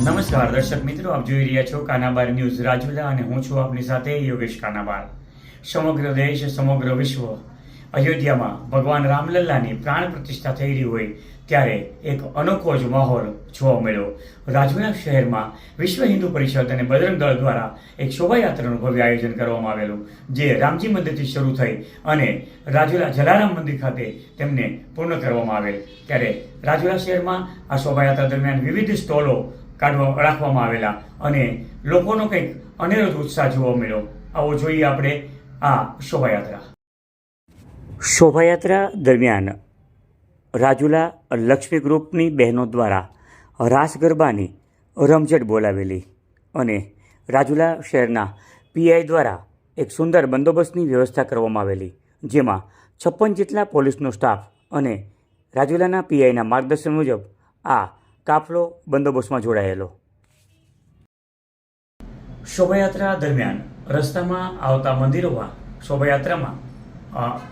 નમસ્કાર, દર્શક મિત્રો, આપ જોઈ રહ્યા છો કાનાબાર ન્યૂઝ રાજુલા અને હું છું આપની સાથે યોગેશ કાનાબાર. સમગ્ર દેશ, સમગ્ર વિશ્વ અયોધ્યામાં ભગવાન રામલલ્લાની પ્રાણ પ્રતિષ્ઠા થઈ રહી હોય ત્યારે એક અનોખો જ માહોલ જોવા મળ્યો. રાજુલા શહેરમાં વિશ્વ હિન્દુ પરિષદ અને બજરંગ દળ દ્વારા એક શોભાયાત્રાનું ભવ્ય આયોજન કરવામાં આવેલું, જે રામજી મંદિરથી શરૂ થઈ અને રાજુલા જલારામ મંદિર ખાતે તેમને પૂર્ણ કરવામાં આવેલ. ત્યારે રાજુલા શહેરમાં આ શોભાયાત્રા દરમિયાન વિવિધ સ્ટોલો કાઢવા, રાખવામાં આવેલા. અને લોકોનો કંઈક અનેરો ઉત્સાહ જોવા મળ્યો. આવો જોઈએ આપણે આ શોભાયાત્રા. શોભાયાત્રા દરમિયાન રાજુલા લક્ષ્મી ગ્રુપની બહેનો દ્વારા રાસ ગરબાની રમઝટ બોલાવેલી અને રાજુલા શહેરના પીઆઈ દ્વારા એક સુંદર બંદોબસ્તની વ્યવસ્થા કરવામાં આવેલી, જેમાં છપ્પન જેટલા પોલીસનો સ્ટાફ અને રાજુલાના પીઆઈના માર્ગદર્શન મુજબ આ કાફલો બંદોબસ્તમાં જોડાયેલો. શોભાયાત્રા દરમિયાન રસ્તામાં આવતા મંદિરોમાં, શોભાયાત્રામાં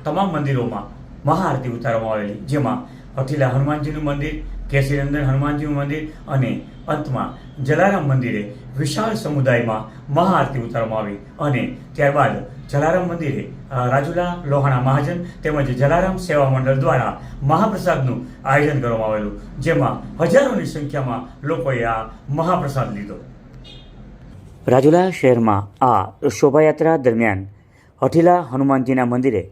તમામ મંદિરોમાં મહાઆરતી ઉતારવામાં આવેલી, જેમાં અખિલા હનુમાનજીનું મંદિર કેસરીનંદન હનુમાનજીનું મંદિર અને અંતમાં જલારામ મંદિરે વિશાળ સમુદાયમાં મહાઆરતી ઉતારવામાં આવી અને ત્યારબાદ જલારામ મંદિરે રાજુલા લોહાણા મહાજન તેમજ જલારામ સેવા મંડળ દ્વારા મહાપ્રસાદનું આયોજન કરવામાં આવેલું, જેમાં હજારોની સંખ્યામાં લોકોએ આ મહાપ્રસાદ લીધો. રાજુલા શહેરમાં આ શોભાયાત્રા દરમિયાન હઠીલા હનુમાનજીના મંદિરે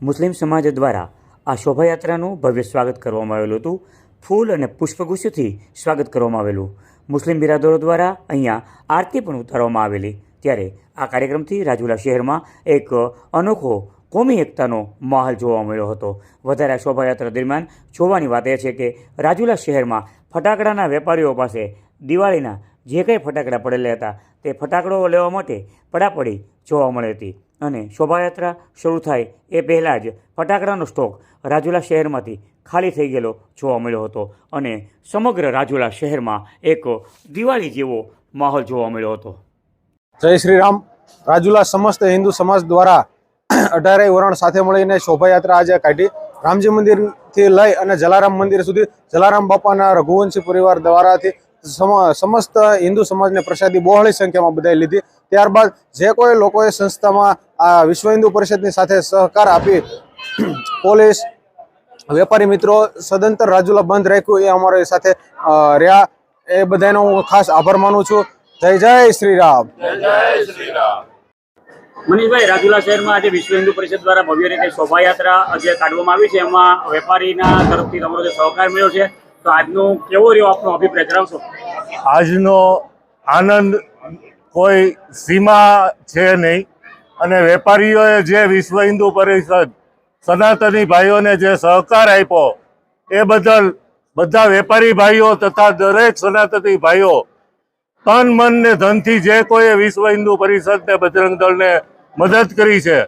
મુસ્લિમ સમાજ દ્વારા આ શોભાયાત્રાનું ભવ્ય સ્વાગત કરવામાં આવેલું હતું. ફૂલ અને પુષ્પગુચ્છથી સ્વાગત કરવામાં આવેલું. મુસ્લિમ બિરાદરો દ્વારા અહીંયા આરતી પણ ઉતારવામાં આવેલી. ત્યારે આ કાર્યક્રમથી રાજુલા શહેરમાં એક અનોખો કોમી એકતાનો માહોલ જોવા મળ્યો હતો. વધારે શોભાયાત્રા દરમિયાન જોવાની વાત એ છે કે રાજુલા શહેરમાં ફટાકડાના વેપારીઓ પાસે દિવાળીના જે કંઈ ફટાકડા પડેલા હતા તે ફટાકડો લેવા માટે પડાપડી જોવા મળી હતી અને શોભાયાત્રા શરૂ થાય એ પહેલાં જ ફટાકડાનો સ્ટોક રાજુલા શહેરમાંથી ખાલી થઈ ગયેલો જોવા મળ્યો હતો અને સમગ્ર રાજુલા શહેરમાં એક દિવાળી જેવો માહોલ જોવા મળ્યો હતો. જય શ્રી રામ રાજુલા સમસ્ત હિન્દુ સમાજ દ્વારા અઢારેય વરણ સાથે મળીને શોભાયાત્રા આજે કાઢી રામજી મંદિરથી લઈ અને જલારામ મંદિર સુધી જલારામ બાપાના રઘુવંશી પરિવાર દ્વારાથી સમ- સમસ્ત હિન્દુ સમાજને પ્રસાદી બહોળી સંખ્યામાં બધાએ લીધી. ત્યારબાદ જે કોઈ લોકોએ સંસ્થામાં આ વિશ્વ હિન્દુ પરિષદની સાથે સહકાર આપી, પોલીસ વેપારી મિત્રો સદંતર રાજુલા બંધ રાખ્યું. એ અમારી સાથે રહ્યા. એ બધાનો હું ખાસ આભાર માનું છું. જય જય શ્રી રામ મનીષભાઈ રાજુલા શહેરમાં આજે વિશ્વ હિન્દુ પરિષદ દ્વારા ભવ્ય રીતે શોભાયાત્રા જે કાઢવામાં આવી છે. એમાં વેપારીના તરફથી તમારો જે સહકાર મળ્યો છે તો આજનો કેવો રહ્યો આપનો અભિપ્રાય? જણાવશો. આજનો આનંદ કોઈ સીમા છે નહીં. અને વેપારીઓએ જે વિશ્વ હિન્દુ પરિષદ સનાતની ભાઈઓને જે સહકાર આપ્યો, એ બદલ બધા વેપારી ભાઈઓ તથા દરેક સનાતની ભાઈઓ તન, મન ને ધનથી જે કોઈ વિશ્વ હિન્દુ પરિષદ ને બજરંગ દળને મદદ કરી છે.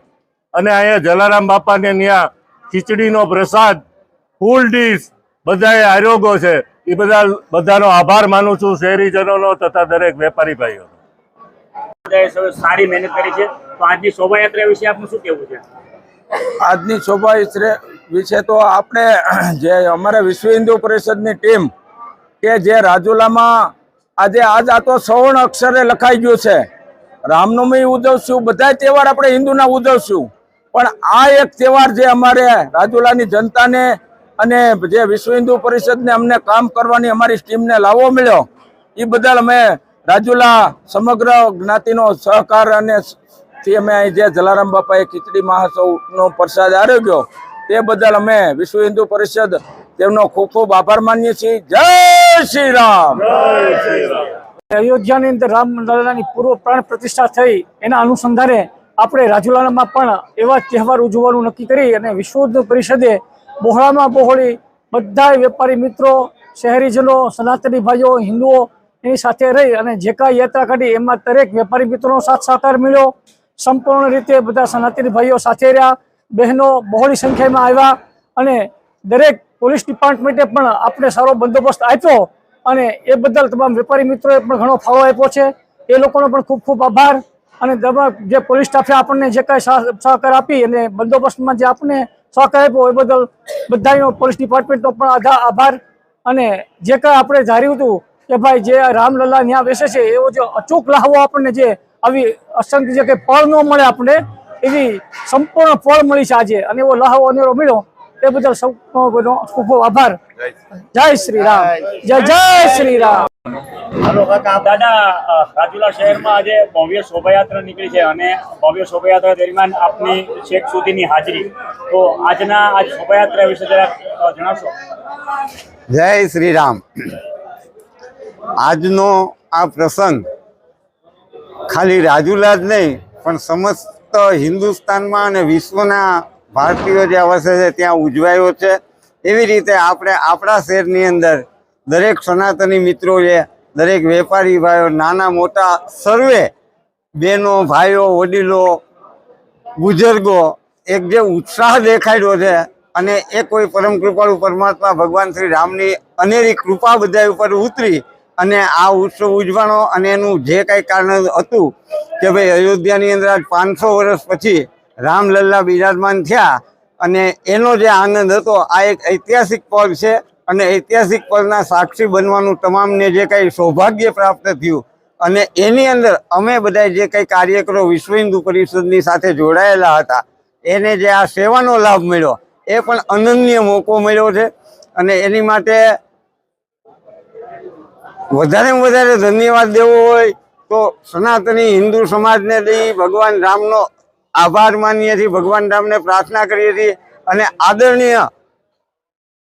અને અહીંયા જલારામ બાપાને ત્યાં ખીચડીનો પ્રસાદ, ફૂલ ડીશ, બધાએ આરોગ્ય છે. એ બધા બધાનો આભાર માનું છું શહેરીજનોનો તથા દરેક વેપારી ભાઈઓનો. સારી મહેનત કરી છે. તો આજની શોભાયાત્રા વિશે આપનું શું કહેવું છે? આજની શોભા વિશે તો આપણે જે અમારે વિશ્વ હિન્દુ પરિષદની ટીમ કે જે રાજુલામાં આજે આજ આ તો સવર્ણ અક્ષરે લખાઈ ગયું છે. રામનવમી ઉજવશું, બધા તહેવાર આપણે હિન્દુના ઉજવશું. પણ આ એક તહેવાર જે અમારે રાજુલાની જનતાને અને જે વિશ્વ હિન્દુ પરિષદને અમને કામ કરવાની અમારી ટીમને લાવો મળ્યો. એ બદલ અમે રાજુલા સમગ્ર જ્ઞાતિનો સહકાર અને થી અમે અહીં જે જલારામ બાપાએ ખીચડી મહાસૌનો પ્રસાદ આરોગ્યો તે બદલ અમે વિશ્વ હિન્દુ પરિષદ તેમનો ખૂબ ખૂબ આભાર માનીએ છીએ. જય શ્રી રામ. અયોધ્યાની અંદર રામ લલ્લાની પૂર્વ પ્રાણ પ્રતિષ્ઠા થઈ એના અનુસંધાને આપણે રાજુલામાં પણ એવા તહેવાર ઉજવવાનું નક્કી કરી અને વિશ્વ હિન્દુ પરિષદે બહોળામાં બહોળી બધા વેપારી મિત્રો શહેરીજનો સનાતની ભાઈઓ હિન્દુઓ એની સાથે રહી અને જે કાંઈ યાત્રા કાઢી એમાં દરેક વેપારી મિત્રોનો સાથ સહકાર મળ્યો. સંપૂર્ણ રીતે બધા સનાતની ભાઈઓ સાથે રહ્યા. બહેનો બહોળી સંખ્યામાં આવ્યા અને દરેક પોલીસ ડિપાર્ટમેન્ટે પણ આપણે સારો બંદોબસ્ત આપ્યો અને એ બદલ તમામ વેપારી મિત્રોએ પણ ઘણો ફાળો આપ્યો છે. એ લોકોનો પણ ખૂબ ખૂબ આભાર અને જે પોલીસ સ્ટાફે આપણને જે કાંઈ સહ- સહકાર આપી અને બંદોબસ્તમાં જે આપણને સહકાર આપ્યો એ બદલ બધાનો પોલીસ ડિપાર્ટમેન્ટનો પણ આભાર અને જે કાંઈ આપણે ધાર્યું હતું કે ભાઈ જે રામલલ્લા ત્યાં બેસે છે એવો જે અચૂક લાહવો આપણને જે આવી અસંખ્ય જે કંઈ ફળ ન મળે આપણે એવી સંપૂર્ણ ફળ મળી છે આજે. અને એવો લહાવો અનેરો મળ્યો એ બદલ સૌ ખૂબ ખૂબ આભાર. જય શ્રી રામ જય જય શ્રી રામ દાદા રાજુલા શહેરમાં આજે ભવ્ય શોભાયાત્રા નીકળી છે અને ભવ્ય શોભાયાત્રા દરમિયાન આપની છેક સુધીની હાજરી. તો આજના આજ શોભાયાત્રા વિશે જરાક જણાવશો? જય શ્રી રામ આજનો આ પ્રસંગ ખાલી રાજુલા જ નહીં, પણ સમસ્ત હિન્દુસ્તાનમાં અને વિશ્વના ભારતીયો જ્યાં વસે છે, ત્યાં ઉજવાયો છે. એવી રીતે આપણે આપણા શહેરની અંદર દરેક સનાતની મિત્રો છે દરેક વેપારી ભાઈઓ, નાના મોટા સર્વે, બહેનો, ભાઈઓ, વડીલો, બુજુર્ગો, એક જે ઉત્સાહ દેખાડ્યો છે અને એ કોઈ પરમ કૃપાળુ પરમાત્મા ભગવાન શ્રી રામની અનેરી કૃપા બધા ઉપર ઉતરી અને આ ઉત્સવ ઉજવાનો અને એનું જે કાંઈ કારણ હતું કે ભાઈ અયોધ્યાની અંદર આજ પાંચસો વર્ષ પછી રામલલ્લા બિરાજમાન થયા અને એનો જે આનંદ હતો, આ એક ઐતિહાસિક પલ છે અને ઐતિહાસિક પલના સાક્ષી બનવાનું તમામને જે કાંઈ સૌભાગ્ય પ્રાપ્ત થયું અને એની અંદર અમે બધા જે કંઈ કાર્યકરો વિશ્વ હિન્દુ પરિષદની સાથે જોડાયેલા હતા, એને જે આ સેવાનો લાભ મળ્યો, એ પણ અનન્ય મોકો મળ્યો છે અને એની માટે વધારેમાં વધારે ધન્યવાદ દેવો હોય તો સનાતની હિન્દુ સમાજને લઈ ભગવાન રામનો આભાર માનીએ છીએ, ભગવાન રામને પ્રાર્થના કરીએ છીએ અને આદરણીય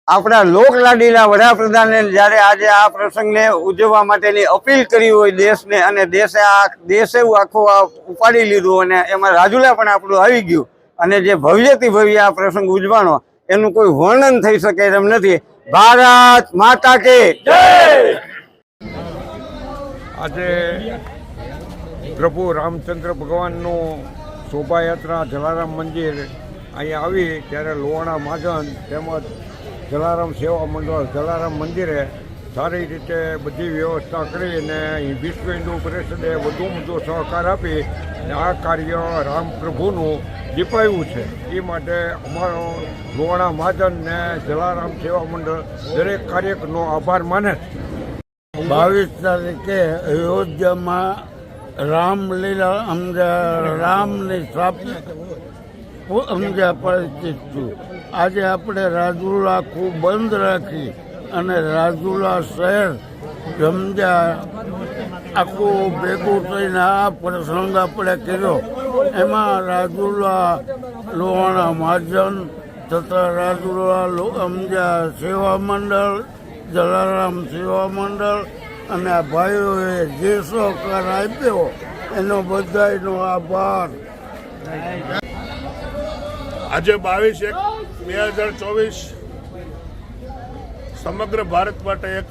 આપણા લોકલાડીલા વડાપ્રધાને જ્યારે આજે આ પ્રસંગને ઉજવવા માટેની અપીલ કરી હોય દેશને અને દેશે આ દેશે આખું ઉપાડી લીધું અને એમાં રાજુલા પણ આપણું આવી ગયું અને જે ભવ્યથી ભવ્ય આ પ્રસંગ ઉજવાનો એનું કોઈ વર્ણન થઈ શકે એમ નથી. ભારત માતા કે આજે પ્રભુ રામચંદ્ર ભગવાનનું શોભાયાત્રા જલારામ મંદિર અહીંયા આવી ત્યારે લોહાણા મહાજન તેમજ જલારામ સેવા મંડળ જલારામ મંદિરે સારી રીતે બધી વ્યવસ્થા કરીને વિશ્વ હિન્દુ પરિષદે વધુ વધુ સહકાર આપી આ કાર્ય રામ પ્રભુનું દીપાયું છે. એ માટે અમારો લોહાણા મહાજન ને જલારામ સેવા મંડળ દરેક કાર્યકરનો આભાર માને છે. બાવીસ તારીખે અયોધ્યામાં રામલીલા અમને રામની સ્થાપના સમજ્યા પરિચિત છું. આજે આપણે રાજુલા ખૂબ બંધ રાખી અને રાજુલા શહેર સમજ્યા આખું ભેગું થઈને આ પ્રસંગ આપણે કર્યો. એમાં રાજુલા લોહાણા મહાજન તથા રાજુલા સમજ્યા સેવા મંડળ જલારામ સેવા મંડળ અને આ ભાઈઓએ જે સહકાર આપ્યો, એનો બધાયનો આભાર. આજે બાવીસ એક બે હજાર ચોવીસ સમગ્ર ભારત માટે એક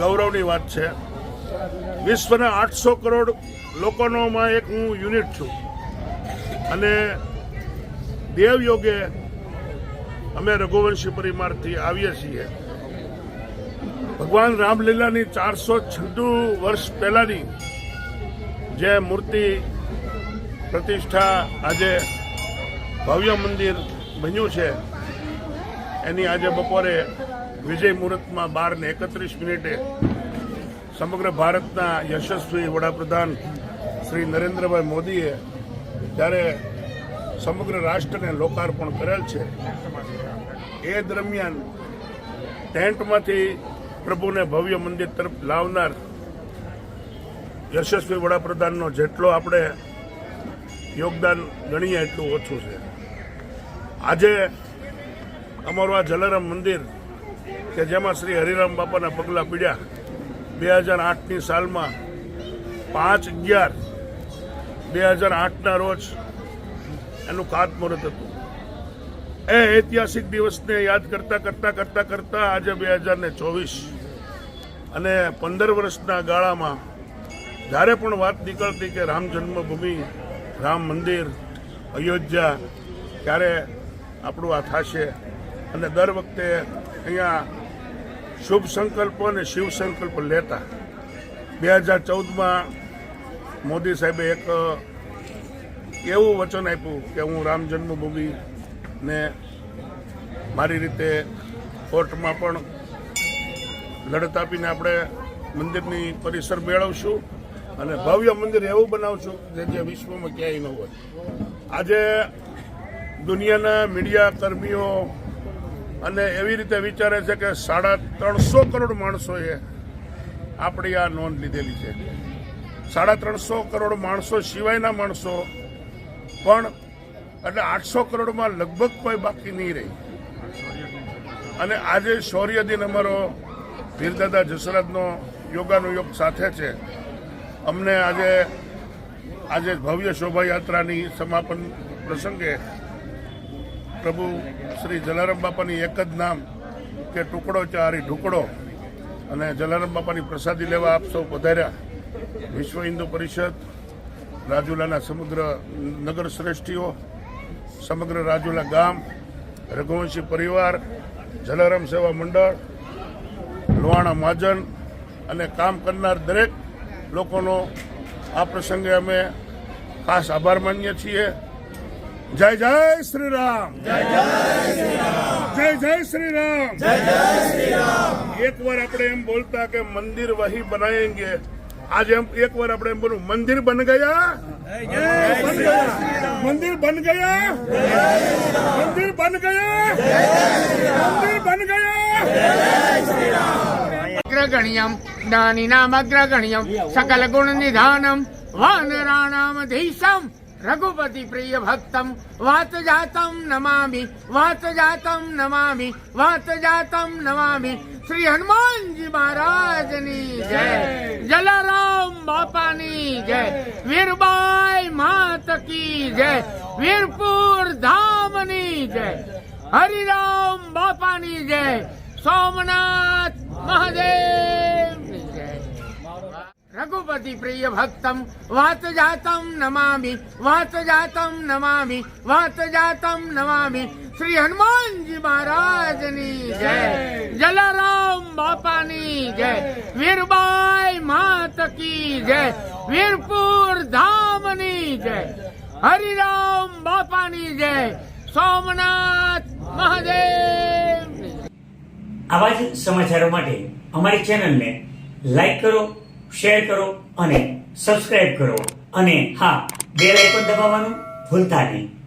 ગૌરવની વાત છે. વિશ્વના આઠસો કરોડ લોકોનોમાં એક હું યુનિટ છું. અને દેવયોગે અમે રઘુવંશી પરિવારથી આવીએ છીએ. ભગવાન રામલીલાની ચારસો છન્નું વર્ષ પહેલાંની જે મૂર્તિ પ્રતિષ્ઠા આજે ભવ્ય મંદિર બન્યું છે, એની આજે બપોરે વિજય મુહૂર્તમાં બાર ને એકત્રીસ મિનિટે સમગ્ર ભારતના યશસ્વી વડાપ્રધાન શ્રી નરેન્દ્રભાઈ મોદીએ જ્યારે સમગ્ર રાષ્ટ્રને લોકાર્પણ કરેલ છે. એ દરમિયાન ટેન્ટમાંથી પ્રભુને ભવ્ય મંદિર તરફ લાવનાર યશસ્વી વડાપ્રધાનનો જેટલો આપણે યોગદાન ગણીએ એટલું ઓછું છે. આજે અમારું આ જલારામ મંદિર કે જેમાં શ્રી હરિરામ બાપાના પગલાં પીડ્યા બે હજાર આઠની સાલમાં પાંચ અગિયાર, બે હજાર આઠના રોજ એનું ખાતમુહૂર્ત હતું. એ ઐતિહાસિક દિવસને યાદ કરતા કરતા કરતા કરતા આજે બે હજાર ને ચોવીસ અને પંદર વર્ષના ગાળામાં જ્યારે પણ વાત નીકળતી કે રામ જન્મભૂમિ, રામ મંદિર, અયોધ્યા, ત્યારે આપણું આ થશે. અને દર વખતે અહીંયા શુભ સંકલ્પ અને શિવ સંકલ્પ લેતા. બે હજાર ચૌદમાં મોદી સાહેબે એક એવું વચન આપ્યું કે હું રામ જન્મભૂમિને મારી રીતે કોર્ટમાં પણ લડત આપીને આપણે મંદિરની પરિસર મેળવશું અને ભવ્ય મંદિર એવું બનાવશું જે જે વિશ્વમાં ક્યાંય ન હોય. આજે દુનિયાના મીડિયા કર્મીઓ અને એવી રીતે વિચારે છે કે સાડા ત્રણસો કરોડ માણસોએ આપણી આ નોંધ લીધેલી છે. સાડા ત્રણસો કરોડ માણસો સિવાયના માણસો પણ એટલે આઠસો કરોડમાં લગભગ કોઈ બાકી નહીં રહી. અને આજે શૌર્ય દિન અમારો વીરદાદા જસરાજનો યોગાનુયોગ સાથે છે. અમને આજે આજે ભવ્ય શોભાયાત્રાની સમાપન પ્રસંગે પ્રભુ શ્રી જલારામ બાપાની એક જ નામ કે ટુકડો ચારી ઢુકડો અને જલારામ બાપાની પ્રસાદી લેવા આપ સૌ પધાર્યા. વિશ્વ હિન્દુ પરિષદ રાજુલાના સમગ્ર નગર શ્રેષ્ઠીઓ સમગ્ર રાજુલા ગામ રઘુવંશી પરિવાર જલારામ સેવા મંડળ લોહાણા મહાજન અને કામ કરનાર દરેક લોકોનો આ પ્રસંગે અમે ખાસ આભાર માનીએ છીએ. જય જય શ્રી રામ જય જય શ્રી રામ એક વાર આપણે એમ બોલતા કે મંદિર વહી બનાએંગે આજે એક વાર આપણે એમ બોલું, મંદિર બન ગયા? બન ગયા? મંદિર બન ગયા? મંદિર બન ગયા? અગ્રગણ્યમ બન નામ અગ્રગણ્યમ સકલ ગુણ નિધાનમ વાનરાણામધીશમ રઘુપતિ પ્રિય ભક્તમ વાત જાતમ નમામી વાત જાતમ નમામી વાત જાતમ નમામિ શ્રી હનુમાનજી મહારાજની જય. જલારામ બાપાની જય. વીરબાઈ માત કી જય. વીરપુર ધામની જય. હરિરામ બાપાની જય. સોમનાથ મહાદેવની જય રઘુપતિ પ્રિય ભક્તમ વાત જાતમ નમામી વાત જાતમ નમામી વાત જાતમ નમામી શ્રી હનુમાનજી મહારાજની જય જલારામ બાપાની જય વીરબાઈ માત કી જય વીરપુર ધામની જય હરિરામ બાપાની જય સોમનાથ મહાદેવ આવા જ સમાચારો માટે અમારી ચેનલને લાઈક કરો શેર કરો અને સબસ્ક્રાઇબ કરો. અને હા બેલ પણ દબાવવાનું ભૂલતા નહીં.